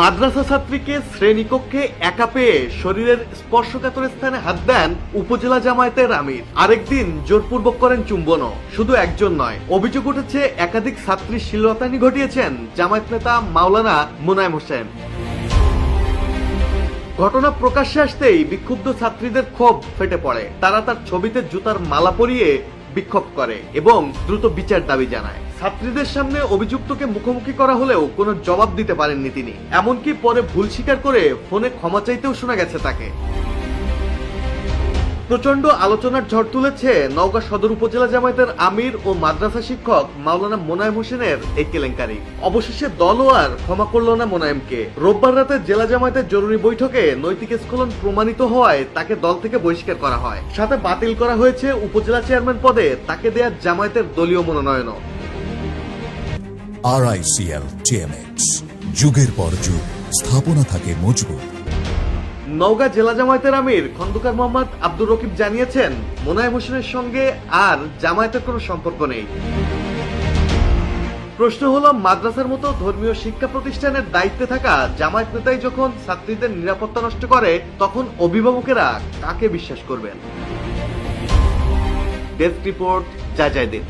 মাদ্রাসা ছাত্রীকে শ্রেণীকক্ষে একা পেয়ে শরীরের স্পর্শকাতর স্থানে হাত দেন উপজেলা জামায়াতের আমির। আরেকদিন জোরপূর্বক করেন চুম্বনও। শুধু একজন নয়, অভিযোগ উঠেছে একাধিক ছাত্রী শিলতানি ঘটিয়েছেন জামায়াত নেতা মাওলানা মুনায়েম হোসেন। ঘটনা প্রকাশ্যে আসতেই বিক্ষুব্ধ ছাত্রীদের ক্ষোভ ফেটে পড়ে। তারা তার ছবিতে জুতার মালা পরিয়ে বিক্ষোভ করে এবং দ্রুত বিচার দাবি জানায়। ছাত্রীদের সামনে অভিযুক্তকে মুখোমুখি করা হলেও কোনো জবাব দিতে পারেননি তিনি। এমনকি পরে ভুল স্বীকার করে ফোনে ক্ষমা চাইতেও শোনা গেছে তাকে। প্রচণ্ড আলোচনার ঝড় তুলেছে নওগাঁ সদর উপজেলা জামায়াতের আমির ও মাদ্রাসা শিক্ষক মাওলানা মোনায়েম হোসেনের এই কেলেঙ্কারি। অবশেষে দলও আর ক্ষমা করল না মোনায়েমকে। রোববার রাতে জেলা জামায়াতের জরুরি বৈঠকে নৈতিক স্খলন প্রমাণিত হওয়ায় তাকে দল থেকে বহিষ্কার করা হয়। সাথে বাতিল করা হয়েছে উপজেলা চেয়ারম্যান পদে তাকে দেয়া জামায়াতের দলীয় মনোনয়নও। আরআইসিএল টিএমএক্স যুগের পর যুগ, স্থাপনা থাকে মজবুত। নওগাঁ জেলা জামায়াতের আমির খন্দকার মোহাম্মদ আব্দুর রকিব জানিয়েছেন, মোনায়েম হোসেনের সঙ্গে আর জামায়াতের কোনো সম্পর্ক নেই। প্রশ্ন হলো, মাদ্রাসার মতো ধর্মীয় শিক্ষা প্রতিষ্ঠানের দায়িত্বে থাকা জামায়াত নেতাই যখন ছাত্রীদের নিরাপত্তা নষ্ট করে, তখন অভিভাবকেরা কাকে বিশ্বাস করবেন? ডেস্ক রিপোর্ট, যা যায় দিন।